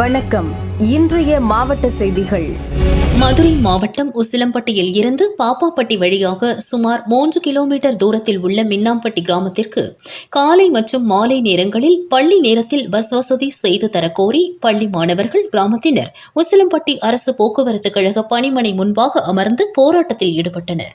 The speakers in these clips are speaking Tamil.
வணக்கம். இன்றைய மாவட்ட செய்திகள். மதுரை மாவட்டம் உசிலம்பட்டியில் இருந்து பாப்பாப்பட்டி வழியாக சுமார் மூன்று கிலோமீட்டர் தூரத்தில் உள்ள மின்னாம்பட்டி கிராமத்திற்கு காலை மற்றும் மாலை நேரங்களில் பள்ளி நேரத்தில் பஸ் வசதி செய்து தரக்கோரி பள்ளி மாணவர்கள் கிராமத்தினர் உசிலம்பட்டி அரசு போக்குவரத்து கழக பணிமனை முன்பாக அமர்ந்து போராட்டத்தில் ஈடுபட்டனர்.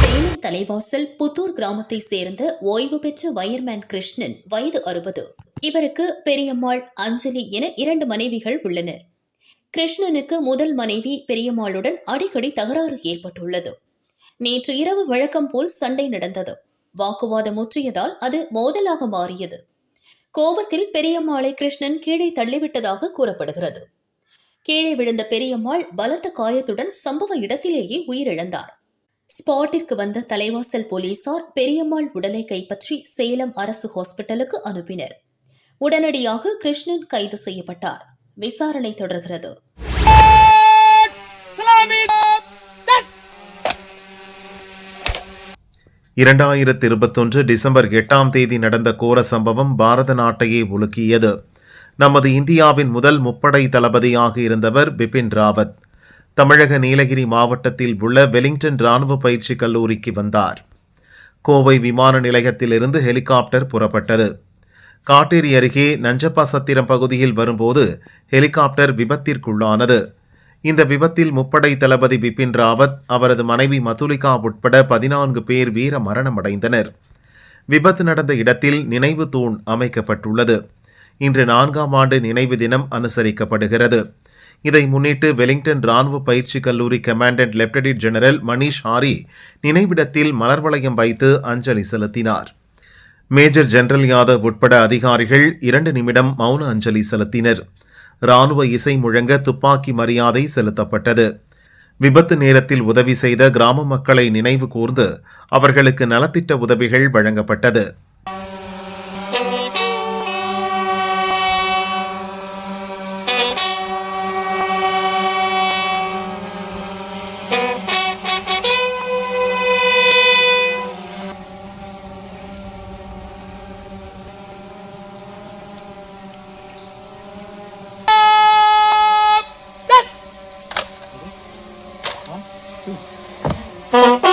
சேலம் தலைவாசல் புத்தூர் கிராமத்தை சேர்ந்த ஓய்வு பெற்ற வயர்மேன் கிருஷ்ணன் வயது அறுபது. இவருக்கு பெரியம்மாள் அஞ்சலி என இரண்டு மனைவிகள் உள்ளனர். கிருஷ்ணனுக்கு முதல் மனைவி பெரியம்மாளுடன் அடிக்கடி தகராறு ஏற்பட்டுள்ளது. நேற்று இரவு வழக்கம் போல் சண்டை நடந்தது. வாக்குவாதம் முற்றியதால் அது மோதலாக மாறியது. கோபத்தில் பெரியம்மாளை கிருஷ்ணன் கீழே தள்ளிவிட்டதாக கூறப்படுகிறது. கீழே விழுந்த பெரியம்மாள் பலத்த காயத்துடன் சம்பவ இடத்திலேயே உயிரிழந்தார். ஸ்பாட்டிற்கு வந்த தலைவாசல் போலீசார் பெரியம்மாள் உடலை கைப்பற்றி சேலம் அரசு ஹாஸ்பிட்டலுக்கு அனுப்பினர். உடனடியாக கிருஷ்ணன் கைது செய்யப்பட்டார். விசாரணை தொடர்கிறது. இரண்டாயிரத்தி இருபத்தொன்று டிசம்பர் எட்டாம் தேதி நடந்த கோர சம்பவம் பாரத நாட்டையே உலுக்கியது. நமது இந்தியாவின் முதல் முப்படை தளபதியாக இருந்தவர் பிபின் ராவத். தமிழக நீலகிரி மாவட்டத்தில் உள்ள வெலிங்டன் ராணுவ பயிற்சி கல்லூரிக்கு வந்தார். கோவை விமான நிலையத்திலிருந்து ஹெலிகாப்டர் புறப்பட்டது. காட்டேரி அருகே நஞ்சப்பாசத்திரம் பகுதியில் வரும்போது ஹெலிகாப்டர் விபத்திற்குள்ளானது. இந்த விபத்தில் முப்படை தளபதி பிபின் ராவத் அவரது மனைவி மதுலிகா உட்பட பதினான்கு பேர் வீர மரணமடைந்தனர் விபத்து நடந்த இடத்தில் நினைவு தூண் அமைக்கப்பட்டுள்ளது. இன்று நான்காம் ஆண்டு நினைவு தினம் அனுசரிக்கப்படுகிறது. இதை முன்னிட்டு வெலிங்டன் ராணுவ பயிற்சி கல்லூரி கமாண்டன்ட் லெப்டினன்ட் ஜெனரல் மணீஷ் ஹாரி நினைவிடத்தில் மலர் வளையம் வைத்து அஞ்சலி செலுத்தினார். மேஜர் ஜெனரல் யாதவ் உட்பட அதிகாரிகள் இரண்டு நிமிடம் மௌன அஞ்சலி செலுத்தினர். ராணுவ இசை முழங்க துப்பாக்கி மரியாதை செலுத்தப்பட்டது. விபத்து நேரத்தில் உதவி செய்த கிராம மக்களை நினைவு கூர்ந்து அவர்களுக்கு நலத்திட்ட உதவிகள் வழங்கப்பட்டது. Oh.